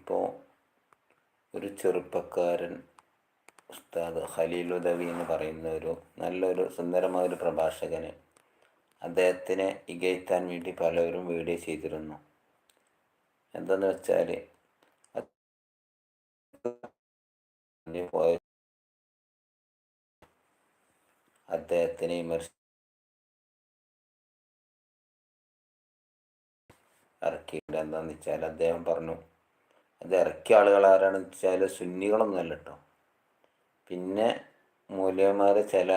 ഇപ്പോൾ ഒരു ചെറുപ്പക്കാരൻ ഉസ്താദ് ഖലീലുദവി എന്ന് പറയുന്ന ഒരു നല്ലൊരു സുന്ദരമായ ഒരു പ്രഭാഷകന് അദ്ദേഹത്തിനെ ഇകയത്താൻ വേണ്ടി പലവരും വീഡിയോ ചെയ്തിരുന്നു. എന്തെന്ന് വെച്ചാൽ അദ്ദേഹത്തിനെ വിമർശി ഇറക്കിയിട്ടുണ്ട്. എന്താണെന്ന് വെച്ചാൽ അദ്ദേഹം പറഞ്ഞു അത് ഇറക്കിയ ആളുകൾ ആരാണെന്ന് വെച്ചാൽ സുന്നികളൊന്നുമല്ല കേട്ടോ പിന്നെ മൂല്യന്മാർ ചില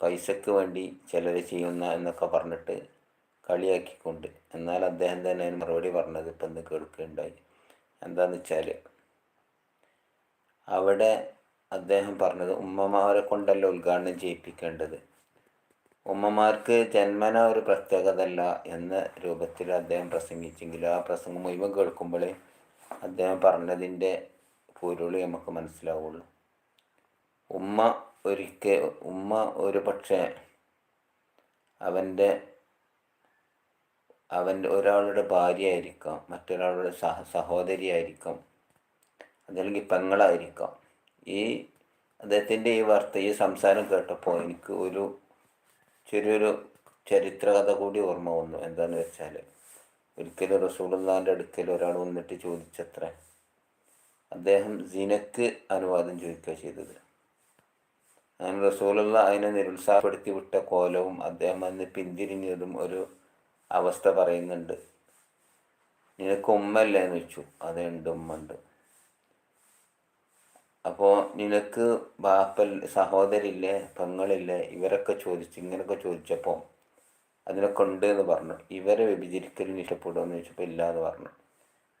പൈസക്ക് വേണ്ടി ചിലർ ചെയ്യുന്ന എന്നൊക്കെ പറഞ്ഞിട്ട് കളിയാക്കിക്കൊണ്ട് എന്നാൽ അദ്ദേഹം തന്നെ അതിന് മറുപടി പറഞ്ഞത് ഇപ്പം ഇന്ന് കേൾക്കുകയുണ്ടായി എന്താണെന്ന് വെച്ചാൽ അവിടെ അദ്ദേഹം പറഞ്ഞത് ഉമ്മമാരെ കൊണ്ടല്ല ഉദ്ഘാടനം ചെയ്യിപ്പിക്കേണ്ടത്. ഉമ്മമാർക്ക് ജന്മന ഒരു പ്രത്യേകതല്ല എന്ന രൂപത്തിൽ അദ്ദേഹം പ്രസംഗിച്ചെങ്കിലും ആ പ്രസംഗം മുഴുവൻ കേൾക്കുമ്പോൾ അദ്ദേഹം പറഞ്ഞതിന്റെ പൊരുളി നമുക്ക് മനസ്സിലാവുള്ളൂ. ഉമ്മ ഒരിക്കൽ ഉമ്മ ഒരു പക്ഷേ അവന്റെ അവന്റെ ഒരാളുടെ ഭാര്യ ഭാര്യയായിരിക്കാം മറ്റൊരാളുടെ സഹ സഹോദരിയായിരിക്കാം അതല്ലെങ്കിൽ പെങ്ങളായിരിക്കാം. ഈ അദ്ദേഹത്തിന്റെ ഈ വാർത്ത ഈ സംസാരം കേട്ടപ്പോൾ എനിക്ക് ഒരു ചെറിയൊരു ചരിത്രകഥ കൂടി ഓർമ്മ വന്നു. എന്താണെന്ന് വെച്ചാൽ ഒരിക്കലും റസൂലുള്ളാന്റെ അടുക്കൽ ഒരാൾ വന്നിട്ട് ചോദിച്ചത്ര. അദ്ദേഹം ജിനക്ക് അനുവാദം ചോദിക്കുക ചെയ്തത്. അങ്ങനെ റസൂലുള്ള അതിനെ നിരുത്സാഹപ്പെടുത്തി വിട്ട കോലവും അദ്ദേഹം അന്ന് പിന്തിരിഞ്ഞതും ഒരു അവസ്ഥ പറയുന്നുണ്ട്. നിനക്ക് ഉമ്മല്ലേ എന്ന് വെച്ചു. ഉണ്ട് ഉമ്മ ഉണ്ട്. അപ്പോൾ നിനക്ക് ബാപ്പൽ സഹോദരില്ലേ പെങ്ങളില്ലേ ഇവരൊക്കെ ചോദിച്ച് ഇങ്ങനെയൊക്കെ ചോദിച്ചപ്പോൾ അതിനൊക്കെ ഉണ്ട് എന്ന് പറഞ്ഞു. ഇവരെ വ്യഭിചരിക്കലിന് ഇഷ്ടപ്പെടുമെന്ന് ചോദിച്ചപ്പോൾ ഇല്ല എന്ന് പറഞ്ഞു.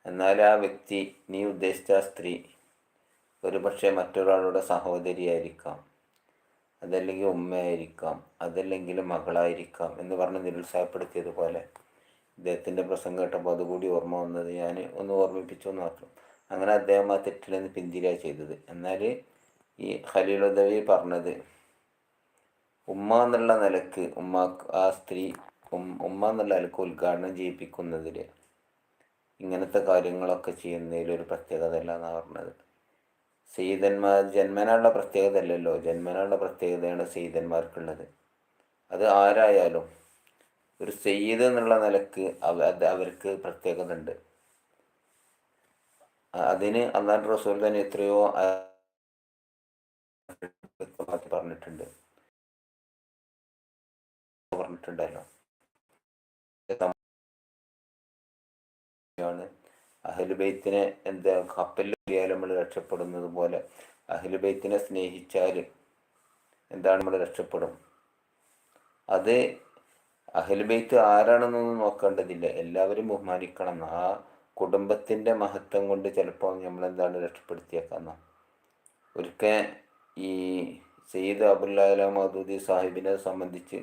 എന്നാൽ ആ വ്യക്തി നീ ഉദ്ദേശിച്ച ആ സ്ത്രീ ഒരു പക്ഷേ മറ്റൊരാളുടെ സഹോദരിയായിരിക്കാം അതല്ലെങ്കിൽ ഉമ്മയായിരിക്കാം അതല്ലെങ്കിൽ മകളായിരിക്കാം എന്ന് പറഞ്ഞ് നിരുത്സാഹപ്പെടുത്തിയതുപോലെ ഇദ്ദേഹത്തിന്റെ പ്രസംഗം കേട്ടപ്പോൾ അതുകൂടി ഓർമ്മ വന്നത് ഞാൻ ഒന്ന് ഓർമ്മിപ്പിച്ചു എന്ന് മാത്രം. അങ്ങനെ അദ്ദേഹം ആ തെറ്റിൽ നിന്ന് പിന്തിരിയ ചെയ്തത്. എന്നാൽ ഈ ഖലീലുദവി പറഞ്ഞത് ഉമ്മ എന്നുള്ള നിലയ്ക്ക് ഉമ്മ ആ സ്ത്രീ ഉമ്മ എന്നുള്ള നിലയ്ക്ക് ഉദ്ഘാടനം ചെയ്യിപ്പിക്കുന്നതിൽ ഇങ്ങനത്തെ കാര്യങ്ങളൊക്കെ ചെയ്യുന്നതിൽ ഒരു പ്രത്യേകത അല്ല എന്നാണ് പറഞ്ഞത്. സെയ്തന്മാർ ജന്മനാളുടെ പ്രത്യേകത അല്ലല്ലോ ജന്മനാളുടെ പ്രത്യേകതയാണ് സെയ്തന്മാർക്കുള്ളത് അത് ആരായാലും ഒരു സെയ്ത് എന്നുള്ള നിലയ്ക്ക് അവ അവർക്ക് പ്രത്യേകത ഉണ്ട് അതിന് അള്ളാഹ് റസൂൽ തന്നെ എത്രയോ വ്യക്തമാക്കി പറഞ്ഞിട്ടുണ്ട്. പറഞ്ഞിട്ടുണ്ടല്ലോ. ാണ് അഹലുബൈത്തിനെ എന്താ കപ്പലിൽ നമ്മൾ രക്ഷപ്പെടുന്നത് പോലെ അഹലുബൈത്തിനെ സ്നേഹിച്ചാൽ എന്താണ് നമ്മൾ രക്ഷപ്പെടും? അത് അഹലുബൈത്ത് ആരാണെന്നൊന്നും നോക്കേണ്ടതില്ല. എല്ലാവരും ബഹുമാനിക്കണം. ആ കുടുംബത്തിന്റെ മഹത്വം കൊണ്ട് ചിലപ്പോൾ നമ്മളെന്താണ് രക്ഷപ്പെടുത്തിയേക്കാന്ന? ഒരിക്കൽ ഈ സയ്യിദ് അബുല്ലാല മഹദൂദി സാഹിബിനെ സംബന്ധിച്ച്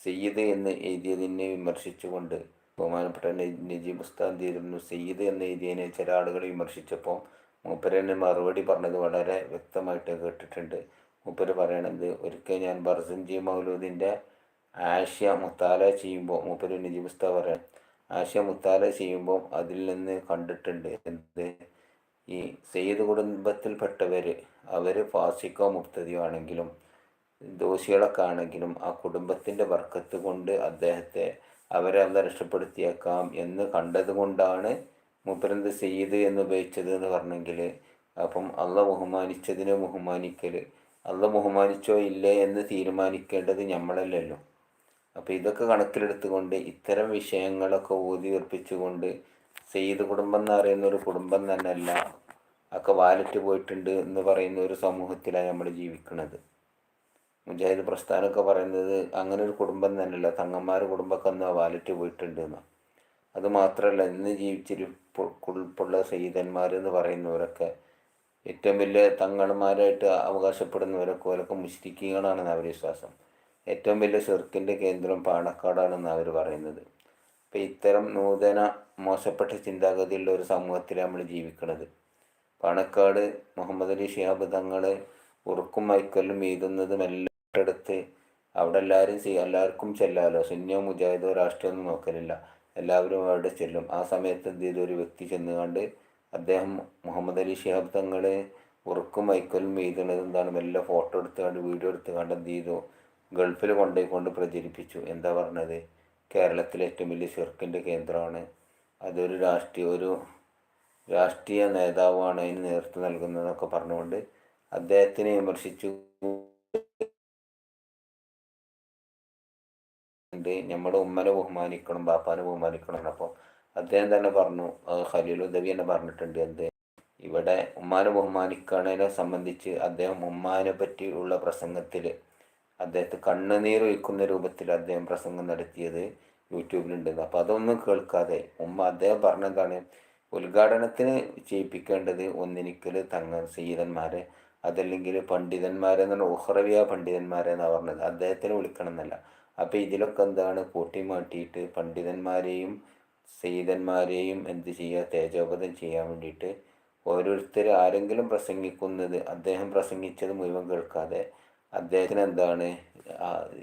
സയ്യിദ് എന്ന് എഴുതിയതിനെ വിമർശിച്ചുകൊണ്ട് ബഹുമാനപ്പെട്ട നജീബ് ഉസ്താൻ തീരുന്നു സയ്യിദ് എന്ന് എഴുതിയതിനെ ചില ആളുകൾ വിമർശിച്ചപ്പോൾ മൂപ്പരന് മറുപടി പറഞ്ഞത് വളരെ വ്യക്തമായിട്ട് കേട്ടിട്ടുണ്ട്. മൂപ്പര് പറയണത് ഒരിക്കൽ ഞാൻ ബർസൻജി മൗലൂദിന്റെ ആഷ്യ മുത്താല ചെയ്യുമ്പോൾ മൂപ്പര് നജീബ് ഉസ്താ പറയാം ആശയ മുത്താല ചെയ്യുമ്പോൾ അതിൽ നിന്ന് കണ്ടിട്ടുണ്ട് എന്ത്? ഈ സെയ്ത് കുടുംബത്തിൽപ്പെട്ടവർ അവർ ഫാസിക്കോ മുക്തതിയോ ആണെങ്കിലും ദോഷികളൊക്കെ ആണെങ്കിലും ആ കുടുംബത്തിന്റെ വർക്കത്ത് കൊണ്ട് അദ്ദേഹത്തെ അവരെ അല്ല രക്ഷപ്പെടുത്തിയേക്കാം എന്ന് കണ്ടതുകൊണ്ടാണ് മുപ്പരന്ത് സെയ്ത് എന്ന് ഉപയോഗിച്ചത് എന്ന് പറഞ്ഞെങ്കിൽ അപ്പം അള്ള ബഹുമാനിച്ചതിനെ ബഹുമാനിക്കൽ അള്ള ബഹുമാനിച്ചോ ഇല്ലേ എന്ന് തീരുമാനിക്കേണ്ടത് നമ്മളല്ലല്ലോ അപ്പോൾ ഇതൊക്കെ കണക്കിലെടുത്തുകൊണ്ട് ഇത്തരം വിഷയങ്ങളൊക്കെ ഊതി ഉറപ്പിച്ചുകൊണ്ട് സെയ്ത് കുടുംബം എന്ന് പറയുന്ന ഒരു കുടുംബം തന്നെയല്ല ഒക്കെ വാലറ്റ് പോയിട്ടുണ്ട് എന്ന് പറയുന്ന ഒരു സമൂഹത്തിലാണ് നമ്മൾ ജീവിക്കുന്നത്. മുജാഹിദ് പ്രസ്ഥാനമൊക്കെ പറയുന്നത് അങ്ങനെ ഒരു കുടുംബം തന്നെയല്ല തങ്ങന്മാർ കുടുംബമൊക്കെ ഒന്ന് വാലറ്റ് പോയിട്ടുണ്ട് എന്ന്. അതുമാത്രമല്ല ഇന്ന് ജീവിച്ചിരിപ്പുള്ള സെയ്തന്മാർ എന്ന് പറയുന്നവരൊക്കെ ഏറ്റവും വലിയ തങ്ങന്മാരായിട്ട് അവകാശപ്പെടുന്നവരൊക്കെ ഓരൊക്കെ മുഷ്ടിക്കുകയാണെന്നാണ് അവർ വിശ്വാസം. ഏറ്റവും വലിയ സിർക്കിന്റെ കേന്ദ്രം പാണക്കാടാണെന്ന് അവർ പറയുന്നത്. അപ്പോൾ ഇത്തരം നൂതന മോശപ്പെട്ട ചിന്താഗതിയുള്ള ഒരു സമൂഹത്തിൽ നമ്മൾ ജീവിക്കുന്നത് പാണക്കാട് മുഹമ്മദ് അലി ഷിഹാബ് തങ്ങൾ ഉറുക്കും മൈക്കല്ലും എഴുതുന്നതും എല്ലാം എടുത്ത് അവിടെ എല്ലാവരും എല്ലാവർക്കും ചെല്ലാമല്ലോ സുന്യോ മുജാഹിദോ രാഷ്ട്രീയമൊന്നും നോക്കലില്ല. എല്ലാവരും അവിടെ ചെല്ലും. ആ സമയത്ത് എന്ത് ചെയ്തു? ഒരു വ്യക്തി ചെന്നുകൊണ്ട് അദ്ദേഹം മുഹമ്മദ് അലി ഷിഹാബ് തങ്ങൾ ഉറുക്കും മൈക്കലും എഴുതുന്നത് എന്താണ്? മെല്ലെ ഫോട്ടോ എടുത്തുകൊണ്ട് വീഡിയോ എടുത്തുകൊണ്ട് എന്ത് ചെയ്തു? ഗൾഫിൽ കൊണ്ടുപോയിക്കൊണ്ട് പ്രചരിപ്പിച്ചു. എന്താ പറഞ്ഞത്? കേരളത്തിലെ ഏറ്റവും വലിയ ചെറുക്കിന്റെ കേന്ദ്രമാണ്. അതൊരു രാഷ്ട്രീയ ഒരു രാഷ്ട്രീയ നേതാവാണ് അതിന് നേതൃത്വം നൽകുന്നതെന്നൊക്കെ പറഞ്ഞുകൊണ്ട് അദ്ദേഹത്തിനെ വിമർശിച്ചു. നമ്മുടെ ഉമ്മനെ ബഹുമാനിക്കണം ബാപ്പാനെ ബഹുമാനിക്കണം അപ്പോൾ അദ്ദേഹം തന്നെ പറഞ്ഞു. ഖലീൽ ഉദവി തന്നെ പറഞ്ഞിട്ടുണ്ട് എന്ത്? ഇവിടെ ഉമ്മാനെ ബഹുമാനിക്കണതിനെ സംബന്ധിച്ച് അദ്ദേഹം ഉമ്മാനെ പറ്റിയുള്ള പ്രസംഗത്തിൽ അദ്ദേഹത്തെ കണ്ണുനീർ ഒഴിക്കുന്ന രൂപത്തിൽ അദ്ദേഹം പ്രസംഗം നടത്തിയത് യൂട്യൂബിലുണ്ട്. അപ്പോൾ അതൊന്നും കേൾക്കാതെ ഉമ്മ അദ്ദേഹം പറഞ്ഞെന്താണ് ഉദ്ഘാടനത്തിന് ചെയ്യിപ്പിക്കേണ്ടത് ഒന്നിനിക്കൽ തങ്ങൾ സീതന്മാരെ അതല്ലെങ്കിൽ പണ്ഡിതന്മാരെ എന്ന് ഉഹ്റവിയ പണ്ഡിതന്മാരെ എന്നാണ് പറഞ്ഞത്. അദ്ദേഹത്തിന് വിളിക്കണം എന്നല്ല. അപ്പോൾ ഇതിലൊക്കെ എന്താണ് കൂട്ടിമാട്ടിയിട്ട് പണ്ഡിതന്മാരെയും സീതന്മാരെയും എന്ത് ചെയ്യുക തേജോപതം ചെയ്യാൻ വേണ്ടിയിട്ട് ഓരോരുത്തർ ആരെങ്കിലും പ്രസംഗിക്കുന്നത് അദ്ദേഹം പ്രസംഗിച്ചത് മുഴുവൻ കേൾക്കാതെ അദ്ദേഹത്തിന് എന്താണ്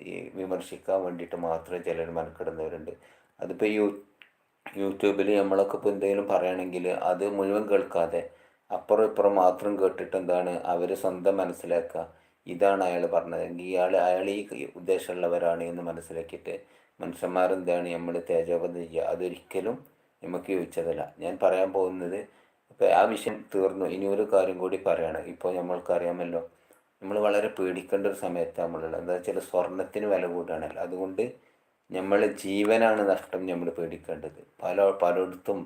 ഈ വിമർശിക്കാൻ വേണ്ടിയിട്ട് മാത്രമേ ചിലർ മനക്കിടുന്നവരുണ്ട്. അതിപ്പോൾ യൂ യൂട്യൂബിൽ നമ്മളൊക്കെ ഇപ്പോൾ എന്തെങ്കിലും പറയുകയാണെങ്കിൽ അത് മുഴുവൻ കേൾക്കാതെ അപ്പുറം ഇപ്പുറം മാത്രം കേട്ടിട്ട് എന്താണ് അവർ സ്വന്തം മനസ്സിലാക്കുക. ഇതാണ് അയാൾ പറഞ്ഞത്. എങ്കിൽ ഇയാൾ അയാൾ ഈ ഉദ്ദേശമുള്ളവരാണ് എന്ന് മനസ്സിലാക്കിയിട്ട് മനുഷ്യന്മാരെന്താണ് നമ്മൾ തേജോബന്ധം ചെയ്യുക. അതൊരിക്കലും നമുക്ക് യോജിച്ചതല്ല. ഞാൻ പറയാൻ പോകുന്നത് ഇപ്പോൾ ആ വിഷയം തീർന്നു. ഇനി ഒരു കാര്യം കൂടി പറയാണ്. ഇപ്പോൾ നമ്മൾക്കറിയാമല്ലോ. നമ്മൾ വളരെ പേടിക്കേണ്ട ഒരു സമയത്ത് നമ്മളുള്ളത്. എന്താ വെച്ചാൽ സ്വർണത്തിന് വില കൂടുകയാണല്ലോ അതുകൊണ്ട് നമ്മൾ ജീവനാണ് നഷ്ടം നമ്മൾ പേടിക്കേണ്ടത്. പല പലയിടത്തും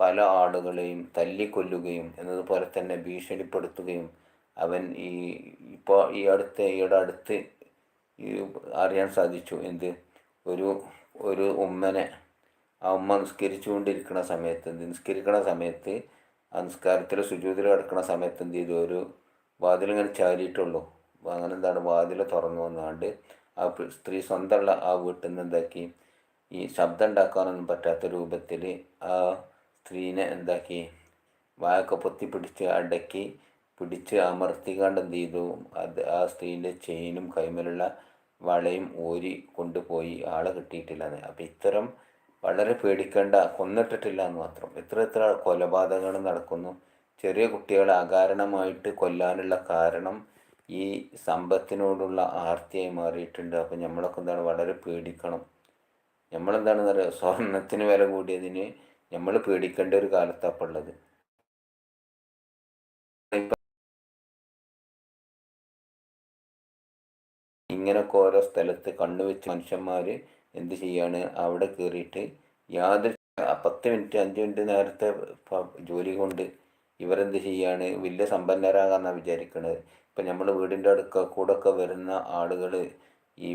പല ആളുകളെയും തല്ലിക്കൊല്ലുകയും എന്നതുപോലെ തന്നെ ഭീഷണിപ്പെടുത്തുകയും അവൻ ഈ ഇപ്പോൾ ഈ അടുത്ത് ഈയുടെ അടുത്ത് ഈ അറിയാൻ സാധിച്ചു. എന്ത്? ഒരു ഒരു ഉമ്മനെ ആ ഉമ്മ നിസ്കരിച്ചുകൊണ്ടിരിക്കുന്ന സമയത്ത് നിസ്കരിക്കുന്ന സമയത്ത് ആ നിസ്കാരത്തിൽ സുജൂതിൽ കിടക്കുന്ന സമയത്ത് എന്ത് ചെയ്തു? ഒരു വാതിലിങ്ങനെ ചാരിയിട്ടുള്ളൂ. അങ്ങനെ എന്താണ് വാതിൽ തുറന്നു വന്നാണ്ട് ആ സ്ത്രീ സ്വന്തമുള്ള ആ വീട്ടിൽ നിന്ന് എന്താക്കി? ഈ ശബ്ദം ഉണ്ടാക്കാനൊന്നും പറ്റാത്ത രൂപത്തിൽ ആ സ്ത്രീനെ എന്താക്കി? വായൊക്കെ പൊത്തി പിടിച്ച് അടക്കി പിടിച്ച് അമർത്തിക്കാണ്ട് എന്ത് ചെയ്തു? അത് ആ സ്ത്രീന്റെ ചെയിനും കൈമലുള്ള വളയും ഊരി കൊണ്ടുപോയി ആളെ കിട്ടിയിട്ടില്ലെന്ന്. അപ്പം ഇത്തരം വളരെ പേടിക്കേണ്ട കൊന്നിട്ടിട്ടില്ല എന്ന് മാത്രം. എത്ര എത്ര കൊലപാതകങ്ങൾ നടക്കുന്നു. ചെറിയ കുട്ടികളെ അകാരണമായിട്ട് കൊല്ലാനുള്ള കാരണം ഈ സമ്പത്തിനോടുള്ള ആർത്തിയായി മാറിയിട്ടുണ്ട്. അപ്പം നമ്മളൊക്കെ എന്താണ്? വളരെ പേടിക്കണം. നമ്മളെന്താണെന്ന് പറയുക സ്വർണത്തിന് വില കൂടിയതിന് നമ്മൾ പേടിക്കേണ്ട ഒരു കാലത്താണ് ഉള്ളത്. ഇങ്ങനൊക്കെ ഓരോ സ്ഥലത്ത് കണ്ണുവെച്ച് മനുഷ്യന്മാർ എന്ത് ചെയ്യാണ്? അവിടെ കയറിയിട്ട് യാതൊരു പത്ത് മിനിറ്റ് അഞ്ച് മിനിറ്റ് നേരത്തെ ജോലി കൊണ്ട് ഇവരെന്ത് ചെയ്യാണ്? വലിയ സമ്പന്നരാകാന്നാണ് വിചാരിക്കുന്നത് ഇപ്പം നമ്മൾ വീടിന്റെ അടുക്ക കൂടെ ഒക്കെ വരുന്ന ആളുകൾ ഈ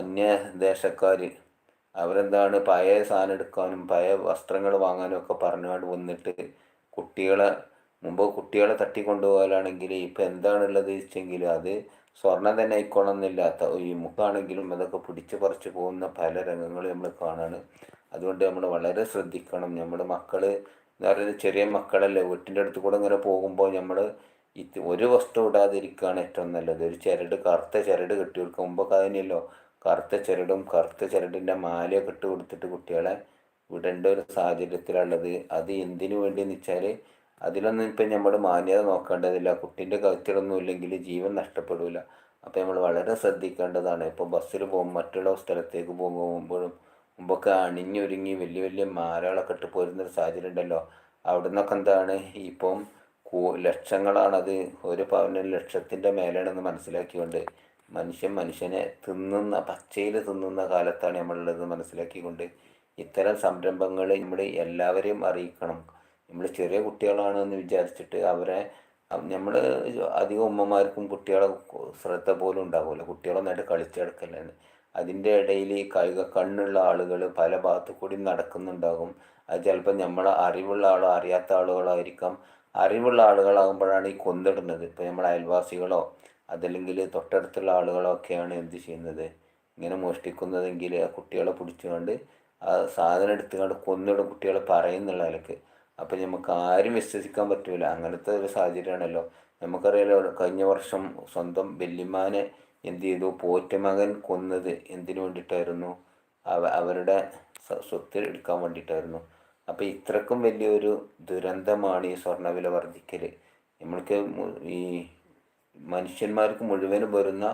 അന്യ ദേശക്കാർ അവരെന്താണ് പഴയ സാധനം എടുക്കാനും പഴയ വസ്ത്രങ്ങൾ വാങ്ങാനും ഒക്കെ പറഞ്ഞുകൊണ്ട് വന്നിട്ട് കുട്ടികളെ മുമ്പ് കുട്ടികളെ തട്ടിക്കൊണ്ടുപോകാനാണെങ്കിൽ ഇപ്പം എന്താണുള്ളത് വെച്ചെങ്കിൽ അത് സ്വർണം തന്നെ ആയിക്കോണമെന്നില്ലാത്ത ഈ മുഖാണെങ്കിലും അതൊക്കെ പിടിച്ച് പറിച്ചു പോകുന്ന പല രംഗങ്ങളും നമ്മൾ കാണാണ്. അതുകൊണ്ട് നമ്മൾ വളരെ ശ്രദ്ധിക്കണം. നമ്മുടെ മക്കൾ എന്ന് പറയുന്നത് ചെറിയ മക്കളല്ലേ വീട്ടിന്റെ അടുത്ത് കൂടെ ഇങ്ങനെ പോകുമ്പോൾ നമ്മൾ ഇത് ഒരു വസ്തു ഇടാതിരിക്കുകയാണ് ഏറ്റവും നല്ലത്. ഒരു ചരട് കറുത്ത ചരട് കെട്ടി കൊടുക്കുക മുമ്പൊക്കെ അതിനല്ലോ. കറുത്ത ചരടും കറുത്ത ചരടിന്റെ മാലയൊക്കെ ഇട്ട് കൊടുത്തിട്ട് കുട്ടികളെ വിടേണ്ട ഒരു സാഹചര്യത്തിലുള്ളത് അത് എന്തിനു വേണ്ടിയെന്ന് വെച്ചാൽ അതിലൊന്നും ഇപ്പം നമ്മൾ മാന്യത നോക്കേണ്ടതില്ല. കുട്ടീന്റെ കഴുത്തിലൊന്നും ഇല്ലെങ്കിൽ ജീവൻ നഷ്ടപ്പെടില്ല അപ്പോൾ നമ്മൾ വളരെ ശ്രദ്ധിക്കേണ്ടതാണ്. ഇപ്പോൾ ബസ്സിൽ പോകുമ്പോൾ മറ്റുള്ള സ്ഥലത്തേക്ക് പോകുമ്പോഴും മുമ്പൊക്കെ അണിഞ്ഞൊരുങ്ങി വലിയ വലിയ മാലകളൊക്കെ ഇട്ട് പോരുന്നൊരു സാഹചര്യം ഉണ്ടല്ലോ. അവിടെ നിന്നൊക്കെ എന്താണ്? ഇപ്പം ലക്ഷങ്ങളാണത്. ഒരു പവന് ലക്ഷത്തിന്റെ മേലെയാണെന്ന് മനസ്സിലാക്കിക്കൊണ്ട് മനുഷ്യൻ മനുഷ്യനെ തിന്നുന്ന പച്ചയിൽ തിന്നുന്ന കാലത്താണ് നമ്മളുള്ളത് മനസ്സിലാക്കിക്കൊണ്ട് ഇത്തരം സംരംഭങ്ങൾ നമ്മൾ എല്ലാവരെയും അറിയിക്കണം. നമ്മൾ ചെറിയ കുട്ടികളാണെന്ന് വിചാരിച്ചിട്ട് അവരെ നമ്മൾ അധികം ഉമ്മമാർക്കും കുട്ടികളെ ശ്രദ്ധ പോലും ഉണ്ടാവില്ല. കുട്ടികളൊന്നായിട്ട് കളിച്ചെടുക്കലാണ് അതിന്റെ ഇടയിൽ ഈ കായിക കണ്ണുള്ള ആളുകൾ പല ഭാഗത്തു കൂടി നടക്കുന്നുണ്ടാകും. അത് ചിലപ്പോൾ നമ്മളെ അറിവുള്ള ആളോ അറിയാത്ത ആളുകളായിരിക്കാം. അറിവുള്ള ആളുകളാകുമ്പോഴാണ് ഈ കൊന്നിടുന്നത്. ഇപ്പോൾ നമ്മുടെ അയൽവാസികളോ അതല്ലെങ്കിൽ തൊട്ടടുത്തുള്ള ആളുകളോ ഒക്കെയാണ് എന്ത് ചെയ്യുന്നത്? ഇങ്ങനെ മോഷ്ടിക്കുന്നതെങ്കിൽ ആ കുട്ടികളെ പിടിച്ചുകൊണ്ട് ആ സാധനം എടുത്തുകൊണ്ട് കൊന്നിടും കുട്ടികളെ പറയുന്നുള്ള നിലയ്ക്ക്. അപ്പം നമുക്ക് ആരും വിശ്വസിക്കാൻ പറ്റില്ല അങ്ങനത്തെ ഒരു സാഹചര്യമാണല്ലോ. നമുക്കറിയാലോ കഴിഞ്ഞ വർഷം സ്വന്തം വല്യമ്മാനെ എന്ത് ചെയ്തു പോറ്റമകൻ കൊന്നത് എന്തിനു വേണ്ടിയിട്ടായിരുന്നു? അവ അവരുടെ സ്വത്ത് എടുക്കാൻ വേണ്ടിയിട്ടായിരുന്നു. അപ്പോൾ ഇത്രക്കും വലിയൊരു ദുരന്തമാണ് ഈ സ്വർണവില വർദ്ധിക്കൽ നമ്മൾക്ക് ഈ മനുഷ്യന്മാർക്ക് മുഴുവനും വരുന്ന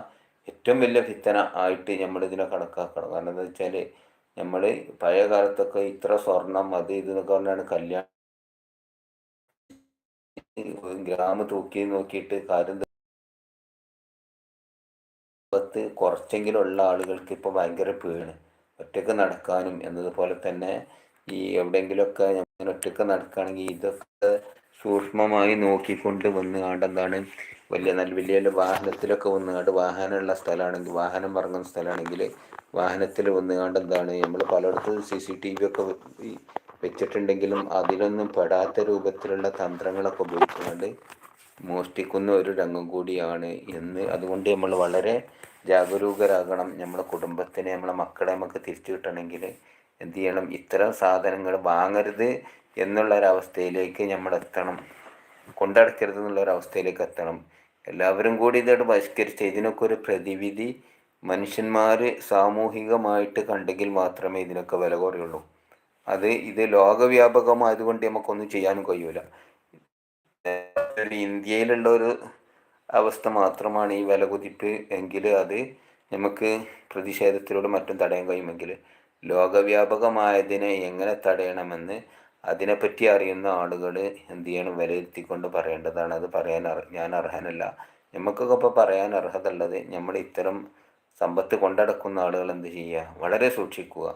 ഏറ്റവും വലിയ ഭിത്തന ആയിട്ട് നമ്മളിതിനെ കണക്കാക്കണം. കാരണം എന്താ വെച്ചാൽ നമ്മൾ പഴയ കാലത്തൊക്കെ ഇത്ര സ്വർണം അത് ഇത് എന്നൊക്കെ പറഞ്ഞാണ് കല്യാണം ഗ്രാമ തൂക്കി നോക്കിയിട്ട് കാര്യം പത്ത് കുറച്ചെങ്കിലും ഉള്ള ആളുകൾക്ക് ഇപ്പോൾ ഭയങ്കര പേണ് ഒറ്റയ്ക്ക് നടക്കാനും എന്നതുപോലെ തന്നെ ഈ എവിടെയെങ്കിലുമൊക്കെ ഞാൻ ഒറ്റയ്ക്ക് നടക്കുകയാണെങ്കിൽ ഇതൊക്കെ സൂക്ഷ്മമായി നോക്കിക്കൊണ്ട് വന്ന് എന്താണ് വലിയ നല്ല വലിയ വലിയ വാഹനത്തിലൊക്കെ വന്നുകാണ്ട് വാഹനമുള്ള സ്ഥലമാണെങ്കിൽ വാഹനം ഇറങ്ങുന്ന സ്ഥലമാണെങ്കിൽ വാഹനത്തിൽ വന്നുകാണ്ട് എന്താണ് നമ്മൾ പലയിടത്തും സി സി ടി വി ഒക്കെ വെച്ചിട്ടുണ്ടെങ്കിലും അതിലൊന്നും പെടാത്ത രൂപത്തിലുള്ള തന്ത്രങ്ങളൊക്കെ ഉപയോഗിച്ചുകൊണ്ട് മോഷ്ടിക്കുന്ന ഒരു രംഗം കൂടിയാണ് എന്ന്. അതുകൊണ്ട് നമ്മൾ വളരെ ജാഗരൂകരാകണം. നമ്മുടെ കുടുംബത്തിനെ നമ്മളെ മക്കളെ നമുക്ക് തിരിച്ചു കിട്ടണമെങ്കിൽ എന്ത് ചെയ്യണം? ഇത്തരം സാധനങ്ങൾ വാങ്ങരുത് എന്നുള്ളൊരവസ്ഥയിലേക്ക് നമ്മൾ എത്തണം. കൊണ്ടടക്കരുത് എന്നുള്ളൊരവസ്ഥയിലേക്ക് എത്തണം. എല്ലാവരും കൂടി ഇതോട് ബഹിഷ്കരിച്ച് ഇതിനൊക്കെ ഒരു പ്രതിവിധി മനുഷ്യന്മാർ സാമൂഹികമായിട്ട് കണ്ടെങ്കിൽ മാത്രമേ ഇതിനൊക്കെ വില കുറയുള്ളൂ. അത് ഇത് ലോകവ്യാപകമായതുകൊണ്ട് നമുക്കൊന്നും ചെയ്യാനും കഴിയൂല. ഇന്ത്യയിലുള്ള ഒരു അവസ്ഥ മാത്രമാണ് ഈ വില കുതിപ്പ് എങ്കിൽ അത് നമുക്ക് പ്രതിഷേധത്തിലൂടെ മറ്റും തടയാൻ കഴിയുമെങ്കിൽ ലോകവ്യാപകമായതിനെ എങ്ങനെ തടയണമെന്ന് അതിനെപ്പറ്റി അറിയുന്ന ആളുകൾ എന്ത് ചെയ്യണം? വിലയിരുത്തിക്കൊണ്ട് പറയേണ്ടതാണ്. അത് പറയാൻ ഞാൻ അർഹനല്ല. നമുക്കൊക്കെ ഇപ്പോൾ പറയാൻ അർഹത ഉള്ളത് നമ്മൾ ഇത്തരം സമ്പത്ത് കൊണ്ടടക്കുന്ന ആളുകൾ എന്ത് ചെയ്യുക? വളരെ സൂക്ഷിക്കുക.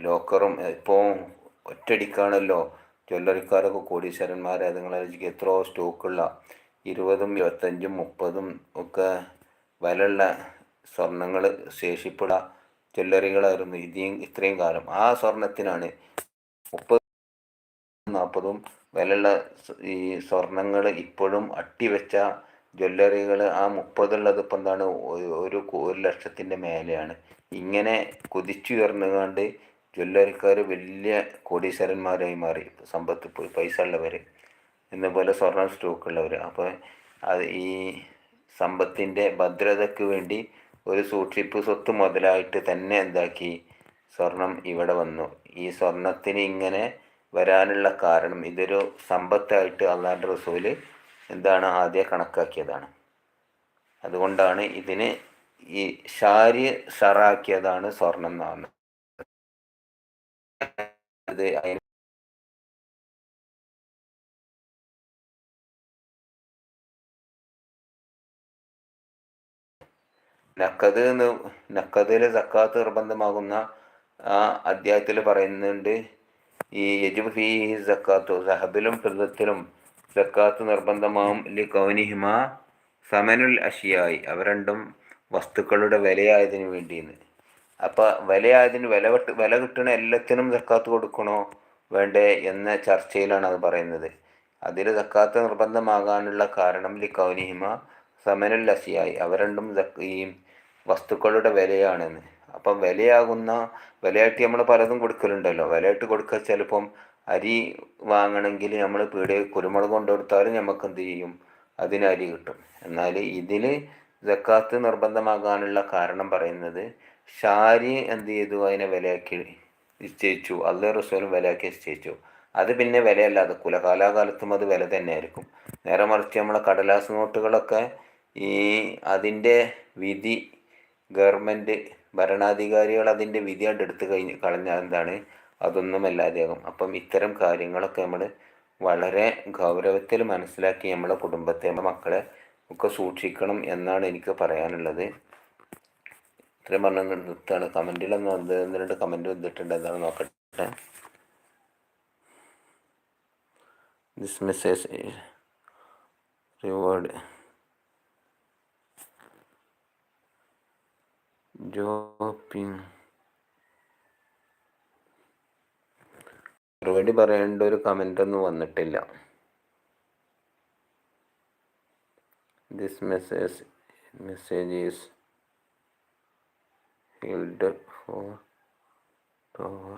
ലോക്കറും ഇപ്പോൾ ഒറ്റടിക്കാണല്ലോ ജ്വല്ലറിക്കാരൊക്കെ കോടീശ്വരന്മാരെ അതുങ്ങളെ എത്രയോ സ്റ്റോക്കുള്ള ഇരുപതും ഇരുപത്തഞ്ചും മുപ്പതും ഒക്കെ വിലയുള്ള സ്വർണങ്ങൾ ശേഷിപ്പുള്ള ജ്വല്ലറികളായിരുന്നു ഇതിയും ഇത്രയും കാലം. ആ സ്വർണത്തിനാണ് മുപ്പത് നാൽപ്പതും വിലയുള്ള ഈ സ്വർണങ്ങൾ ഇപ്പോഴും അട്ടിവെച്ച ജ്വല്ലറികൾ ആ മുപ്പതുള്ളത് ഇപ്പം എന്താണ് ഒരു ഒരു ലക്ഷത്തിന്റെ മേലെയാണ്. ഇങ്ങനെ കുതിച്ചുയർന്നുകൊണ്ട് ജ്വല്ലറിക്കാർ വലിയ കോടീശ്വരന്മാരായി മാറി. സമ്പത്ത് പൈസ ഉള്ളവർ എന്നപോലെ സ്വർണം സ്റ്റോക്കുള്ളവർ അപ്പോൾ അത് ഈ സമ്പത്തിന്റെ ഭദ്രതയ്ക്ക് വേണ്ടി ഒരു സൂക്ഷിപ്പ് സ്വത്ത് മുതലായിട്ട് തന്നെ എന്താക്കി സ്വർണം ഇവിടെ വന്നു. ഈ സ്വർണത്തിന് ഇങ്ങനെ വരാനുള്ള കാരണം ഇതൊരു സമ്പത്തായിട്ട് അള്ളാഹ് റസൂൽ എന്താണ് ആദ്യം കണക്കാക്കിയതാണ്. അതുകൊണ്ടാണ് ഇതിന് ഈ ഷാരി ഷറാക്കിയതാണ് സ്വർണം എന്നാണ് അതിന് നക്കത് എന്ന് സക്കാത്ത് നിർബന്ധമാകുന്ന ആ അധ്യായത്തിൽ പറയുന്നുണ്ട് ഈ യജുബ് ഫീ സക്കാത്തു സഹബിലും ഫിദത്തിലും സക്കാത്ത് നിർബന്ധമാവും ലി കൗനിഹിമ സമനുൽ അഷിയായി അവ രണ്ടും വസ്തുക്കളുടെ വിലയായതിനു വേണ്ടിയെന്ന് അപ്പോൾ വിലയായതിന് വില വില കിട്ടണ എല്ലാത്തിനും സക്കാത്ത് കൊടുക്കണോ? വേണ്ടേ എന്ന ചർച്ചയിലാണ് അത് പറയുന്നത്. അതിൽ സക്കാത്ത് നിർബന്ധമാകാനുള്ള കാരണം ലി കൗനിഹിമ സമനൽ ലസിയായി. അവ രണ്ടും ഈ വസ്തുക്കളുടെ വിലയാണെന്ന്. അപ്പം വിലയാകുന്ന വിലയായിട്ട് നമ്മൾ പലതും കൊടുക്കലുണ്ടല്ലോ. വിലയായിട്ട് കൊടുക്കുക ചിലപ്പം അരി വാങ്ങണമെങ്കിൽ നമ്മൾ പീടിക കുരുമുളക് കൊണ്ടു കൊടുത്താലും നമുക്ക് എന്ത് ചെയ്യും? അതിന് അരി കിട്ടും. എന്നാൽ ഇതിൽ ജക്കാത്ത് നിർബന്ധമാകാനുള്ള കാരണം പറയുന്നത് ഷാരി എന്ത് ചെയ്തു? അതിനെ വിലയാക്കി നിശ്ചയിച്ചു. അള്ളേ റസൂലും വിലയാക്കി നിശ്ചയിച്ചു. അത് പിന്നെ വിലയല്ലാതെ കുല കാലാകാലത്തും അത് വില തന്നെയായിരിക്കും. നേരെ മറിച്ച് നമ്മളെ കടലാസ് നോട്ടുകളൊക്കെ ഈ അതിന്റെ വിധി ഗവൺമെന്റ് ഭരണാധികാരികൾ അതിന്റെ വിധി എടുത്ത് കഴിഞ്ഞ് കളഞ്ഞാൽ എന്താണ്? അതൊന്നും അല്ലാതെയാകും. അപ്പം ഇത്തരം കാര്യങ്ങളൊക്കെ നമ്മൾ വളരെ ഗൗരവത്തിൽ മനസ്സിലാക്കി നമ്മളെ കുടുംബത്തെ നമ്മുടെ മക്കളെ ഒക്കെ സൂക്ഷിക്കണം എന്നാണ് എനിക്ക് പറയാനുള്ളത്. ഇത്രയും പറഞ്ഞു നിർത്തുകയാണ്. കമന്റിലൊന്നും ഒന്ന് രണ്ട് കമന്റ് വന്നിട്ടുണ്ട്. എന്താണ് നോക്കട്ടെ. ദിസ് മെസ്സേജ് റിവാർഡ് മറുപടി പറയേണ്ട ഒരു കമന്റ് ഒന്നും വന്നിട്ടില്ല. This message message is held for tor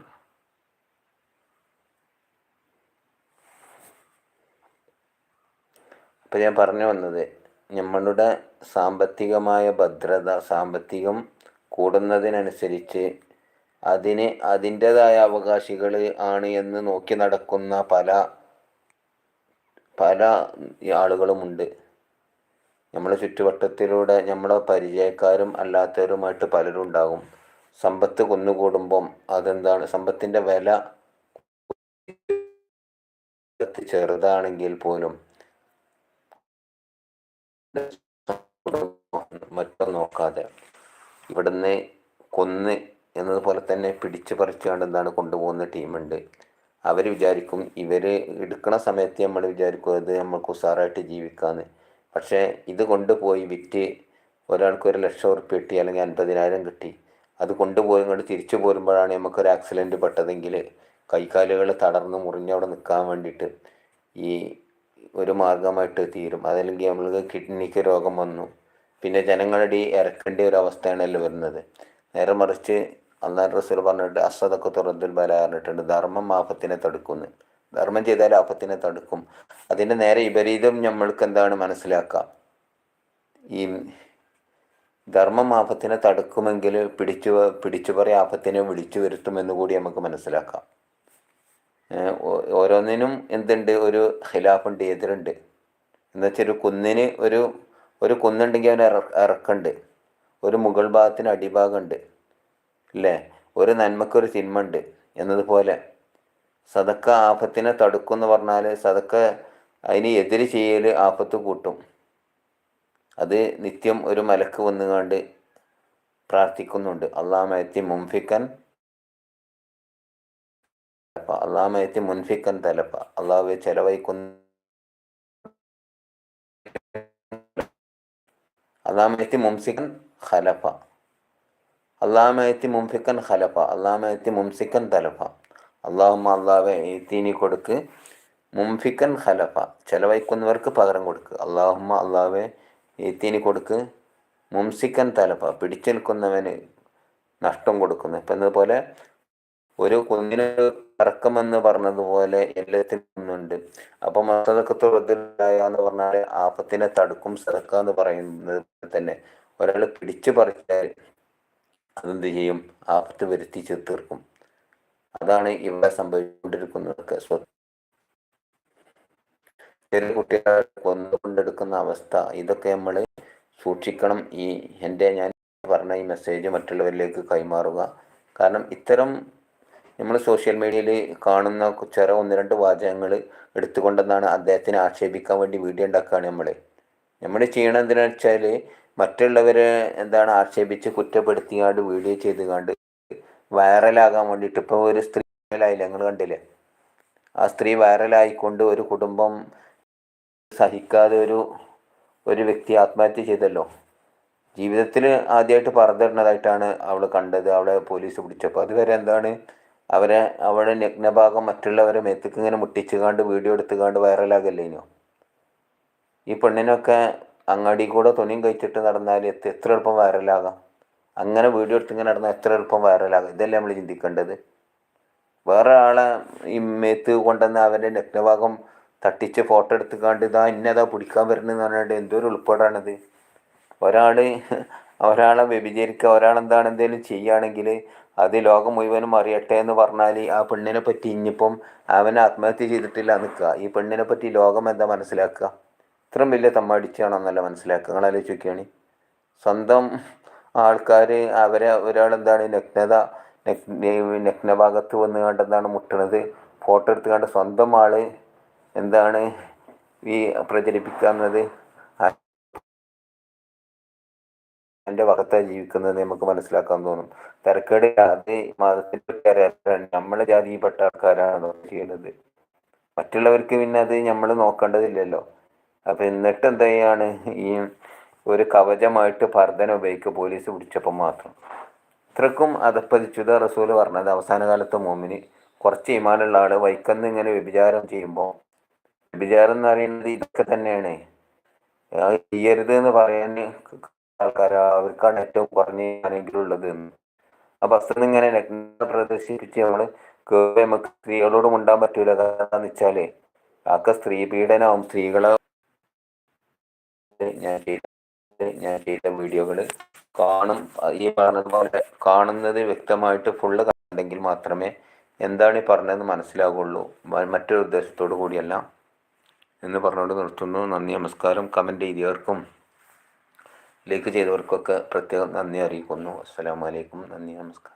അപ്പം ഞാൻ പറഞ്ഞു വന്നത് നമ്മളുടെ സാമ്പത്തികമായ ഭദ്രത സാമ്പത്തികം കൂടുന്നതിനനുസരിച്ച് അതിന് അതിന്റെതായ അവകാശികൾ ആണ് എന്ന് നോക്കി നടക്കുന്ന പല പല ആളുകളുമുണ്ട്. നമ്മളെ ചുറ്റുവട്ടത്തിലൂടെ നമ്മളെ പരിചയക്കാരും അല്ലാത്തവരുമായിട്ട് പലരും ഉണ്ടാകും. സമ്പത്ത് കുന്നുകൂടുമ്പം അതെന്താണ്? സമ്പത്തിന്റെ വില ചെറുതാണെങ്കിൽ പോലും മറ്റും നോക്കാതെ ഇവിടുന്ന് കൊന്ന് എന്നതുപോലെ തന്നെ പിടിച്ചു പറിച്ചുകൊണ്ട് എന്താണ് കൊണ്ടുപോകുന്ന ടീമുണ്ട്. അവർ വിചാരിക്കും ഇവർ എടുക്കണ സമയത്ത് നമ്മൾ വിചാരിക്കും അത് നമുക്ക് ഉസാറായിട്ട് ജീവിക്കാമെന്ന് പക്ഷേ ഇത് കൊണ്ടുപോയി വിറ്റ് ഒരാൾക്ക് ഒരു ലക്ഷം ഉറുപ്പ് കിട്ടി അല്ലെങ്കിൽ അൻപതിനായിരം കിട്ടി. അത് കൊണ്ടുപോയി ഇങ്ങോട്ട് തിരിച്ചു പോരുമ്പോഴാണ് നമുക്കൊരു ആക്സിഡന്റ് പെട്ടതെങ്കിൽ കൈകാലുകൾ തളർന്ന് മുറിഞ്ഞവിടെ നിൽക്കാൻ വേണ്ടിയിട്ട് ഈ ഒരു മാർഗമായിട്ട് തീരും. അതല്ലെങ്കിൽ നമ്മൾക്ക് കിഡ്നിക്ക് രോഗം വന്നു. പിന്നെ ജനങ്ങളുടെ ഇറക്കേണ്ട ഒരു അവസ്ഥയാണല്ലോ വരുന്നത്. നേരെ മറിച്ച് അള്ളാഹ് റസൂൽ പറഞ്ഞിട്ട് അസതൊക്കെ തുറന്നിൽ ബല പറഞ്ഞിട്ടുണ്ട്. ധർമ്മം ആപത്തിനെ തടുക്കുന്നു. ധർമ്മം ചെയ്താൽ ആപത്തിനെ തടുക്കും. അതിന്റെ നേരെ വിപരീതം നമ്മൾക്ക് എന്താണ് മനസ്സിലാക്കാം? ഈ ധർമ്മം ആപത്തിനെ തടുക്കുമെങ്കിൽ പിടിച്ചു പിടിച്ചു പറയും ആപത്തിനെ വിളിച്ചു വരുത്തുമെന്ന് കൂടി നമുക്ക് മനസ്സിലാക്കാം. ഓരോന്നിനും എന്തുണ്ട്? ഒരു ഖിലാഫുണ്ട് എതിരുണ്ട്. എന്നുവെച്ചാൽ ഒരു കുന്നിന് ഒരു ഒരു കുന്നുണ്ടെങ്കിൽ അവന് ഇറക്കുണ്ട് ഒരു മുകൾ ഭാഗത്തിന് അടിഭാഗമുണ്ട്. അല്ലേ? ഒരു നന്മക്കൊരു തിന്മ ഉണ്ട് എന്നതുപോലെ. സതക്ക ആപത്തിനെ തടുക്കും എന്ന് പറഞ്ഞാൽ സതക്ക അതിന് എതിര് ചെയ്യൽ ആപത്ത് കൂട്ടും. അത് നിത്യം ഒരു മലക്ക് വന്നുകൊണ്ട് പ്രാർത്ഥിക്കുന്നുണ്ട്. അള്ളാമയത്തി മുംഫിക്കൻ അള്ളാമയത്തി മുൻഫിക്കൻ തലപ്പ. അള്ളാഹു ചെലവഴിക്കുന്ന അള്ളാമയത്തി മുംസിക്കൻ ഖലഫ. അള്ളാമയത്തി മുംഫിക്കൻ ഖലഫ. അള്ളാമയത്തി മുംസിക്കൻ തലഫ അള്ളാഹുമ്മ അള്ളാഹെ എഴുത്തീനി കൊടുക്ക്. മുംഫിക്കൻ ഖലഫ. ചെലവഴിക്കുന്നവർക്ക് പകരം കൊടുക്ക്. അള്ളാഹുമ്മ അള്ളാഹെ എഴുത്തീനി കൊടുക്ക്. മുംസിക്കൻ തലഫ പിടിച്ചെൽക്കുന്നവന് നഷ്ടം കൊടുക്കുന്നു. ഇപ്പം എന്നതുപോലെ ഒരു കുഞ്ഞിന് ഇറക്കമെന്ന് പറഞ്ഞതുപോലെ എല്ലാത്തിനും ഒന്നുണ്ട് അപ്പം മസതക്കത്തുറദിലായ എന്ന് പറഞ്ഞാൽ ആപത്തിനെ തടുക്കും സതക്ക എന്ന് പറയുന്നത് തന്നെ. ഒരാൾ പിടിച്ചു പറിച്ചാൽ അതെന്ത് ചെയ്യും? ആപത്ത് വരുത്തിച്ച് തീർക്കും. അതാണ് ഇവിടെ സംഭവിച്ചുകൊണ്ടിരിക്കുന്നവർക്ക് ചെറിയ കുട്ടികളെ കൊന്നുകൊണ്ടെടുക്കുന്ന അവസ്ഥ ഇതൊക്കെ നമ്മൾ സൂക്ഷിക്കണം. ഈ എന്റെ ഞാൻ പറഞ്ഞ ഈ മെസ്സേജ് മറ്റുള്ളവരിലേക്ക് കൈമാറുക. കാരണം ഇത്തരം നമ്മൾ സോഷ്യൽ മീഡിയയിൽ കാണുന്ന ചെറ ഒന്ന് രണ്ട് വാചകങ്ങൾ എടുത്തുകൊണ്ടെന്നാണ് അദ്ദേഹത്തിനെ ആക്ഷേപിക്കാൻ വേണ്ടി വീഡിയോ ഉണ്ടാക്കുകയാണ് നമ്മൾ നമ്മൾ ചെയ്യണം എന്തിനാ വെച്ചാൽ മറ്റുള്ളവരെ എന്താണ് ആക്ഷേപിച്ച് കുറ്റപ്പെടുത്തിയാണ്ട് വീഡിയോ ചെയ്ത് കണ്ട് വൈറലാകാൻ വേണ്ടിയിട്ട്. ഇപ്പോൾ ഒരു സ്ത്രീ വൈറലായില്ല? നിങ്ങൾ കണ്ടില്ലേ? ആ സ്ത്രീ വൈറലായിക്കൊണ്ട് ഒരു കുടുംബം സഹിക്കാതെ ഒരു ഒരു വ്യക്തി ആത്മഹത്യ ചെയ്തല്ലോ. ജീവിതത്തിൽ ആദ്യമായിട്ട് പറഞ്ഞിടുന്നതായിട്ടാണ് അവൾ കണ്ടത്. അവളെ പോലീസ് പിടിച്ചപ്പോൾ അതുവരെ എന്താണ്? അവരെ അവളുടെ നഗ്നഭാഗം മറ്റുള്ളവരെ മേത്തേക്ക് ഇങ്ങനെ മുട്ടിച്ചുകാണ്ട് വീഡിയോ എടുത്തുകാണ്ട് വൈറലാകല്ലേ ഇനിയോ? ഈ പെണ്ണിനൊക്കെ അങ്ങാടി കൂടെ തുണിയും കഴിച്ചിട്ട് നടന്നാൽ എത്ര എളുപ്പം വൈറലാകാം. അങ്ങനെ വീഡിയോ എടുത്ത് ഇങ്ങനെ നടന്നാൽ എത്ര എളുപ്പം വൈറലാകും ഇതല്ലേ നമ്മൾ ചിന്തിക്കേണ്ടത്. വേറെ ആളെ ഈ മേത്ത് കൊണ്ടുവന്ന് അവന്റെ നഗ്നഭാഗം തട്ടിച്ച് ഫോട്ടോ എടുത്തുകാണ്ട് ഇതാ ഇന്നതാ പിടിക്കാൻ വരുന്നതെന്ന് പറഞ്ഞിട്ട് എന്തൊരു ഉൾപ്പെടാണിത് ഒരാൾ ഒരാളെ വ്യഭിചരിക്കുക ഒരാളെന്താണ് എന്തെങ്കിലും ചെയ്യുകയാണെങ്കിൽ അത് ലോകം മുഴുവനും അറിയട്ടെ എന്ന് പറഞ്ഞാൽ ആ പെണ്ണിനെ പറ്റി ഇനിയിപ്പം അവൻ ആത്മഹത്യ ചെയ്തിട്ടില്ല നിൽക്കുക. ഈ പെണ്ണിനെ പറ്റി ലോകം എന്താ മനസ്സിലാക്കുക? ഇത്രയും വലിയ തമ്മടിച്ചാണെന്നല്ല മനസ്സിലാക്കുക. നിങ്ങൾ ആലോചിക്കുകയാണ് സ്വന്തം ആൾക്കാർ അവരെ ഒരാളെന്താണ് നഗ്നത നഗ്നഭാഗത്ത് വന്ന് കണ്ട് എന്താണ് മുട്ടണത്? ഫോട്ടോ എടുത്ത് കണ്ട് സ്വന്തം ആൾ എന്താണ് ഈ പ്രചരിപ്പിക്കുന്നത് എന്റെ ഭാഗത്താണ് ജീവിക്കുന്നത് നമുക്ക് മനസ്സിലാക്കാൻ തോന്നും. തിരക്കേട് അത് മതത്തിന്റെ നമ്മളെ ജാതിയിൽപ്പെട്ട ആൾക്കാരാണ് ചെയ്യുന്നത്. മറ്റുള്ളവർക്ക് പിന്നെ അത് നമ്മൾ നോക്കേണ്ടതില്ലല്ലോ. അപ്പം എന്നിട്ട് എന്ത് ചെയ്യാണ്? ഈ ഒരു കവചമായിട്ട് ഭർദന ഉപയോഗിക്കുക പോലീസ് പിടിച്ചപ്പോൾ മാത്രം. ഇത്രക്കും അതപ്പതിച്ചുത റസൂൽ പറഞ്ഞത് അവസാന കാലത്ത് മോമിന് കുറച്ച് ഇമാനുള്ള ആൾ വൈക്കന്ന് ഇങ്ങനെ വ്യഭിചാരം ചെയ്യുമ്പോൾ വ്യഭിചാരം എന്ന് പറയുന്നത് ഇതൊക്കെ തന്നെയാണ്. ചെയ്യരുത് എന്ന് പറയാൻ ആൾക്കാർ അവർക്കാണ് ഏറ്റവും കുറഞ്ഞ ആണെങ്കിലും ഉള്ളത് ആ ബസ്സിൽ ഇങ്ങനെ പ്രദർശിപ്പിച്ച് നമ്മൾ നമുക്ക് സ്ത്രീകളോടും ഉണ്ടാൻ പറ്റൂല. കാരണം വെച്ചാൽ ആക്ക സ്ത്രീ പീഡനവും. സ്ത്രീകളെ ഞാൻ ചെയ്ത ഞാൻ ചെയ്ത വീഡിയോകൾ കാണും. ഈ പറഞ്ഞതുപോലെ കാണുന്നത് വ്യക്തമായിട്ട് ഫുള്ള് കണ്ടെങ്കിൽ മാത്രമേ എന്താണ് ഈ പറഞ്ഞതെന്ന് മനസ്സിലാകുള്ളൂ മറ്റൊരു ഉദ്ദേശത്തോടു കൂടിയല്ല. എന്ന് പറഞ്ഞുകൊണ്ട് നിർത്തുന്നു. നന്ദി നമസ്കാരം. കമന്റ് ചെയ്തവർക്കും ലൈക്ക് ചെയ്തവർക്കൊക്കെ പ്രത്യേകം നന്ദി അറിയിക്കുന്നു. അസ്സലാമലൈക്കും നന്ദി നമസ്കാരം.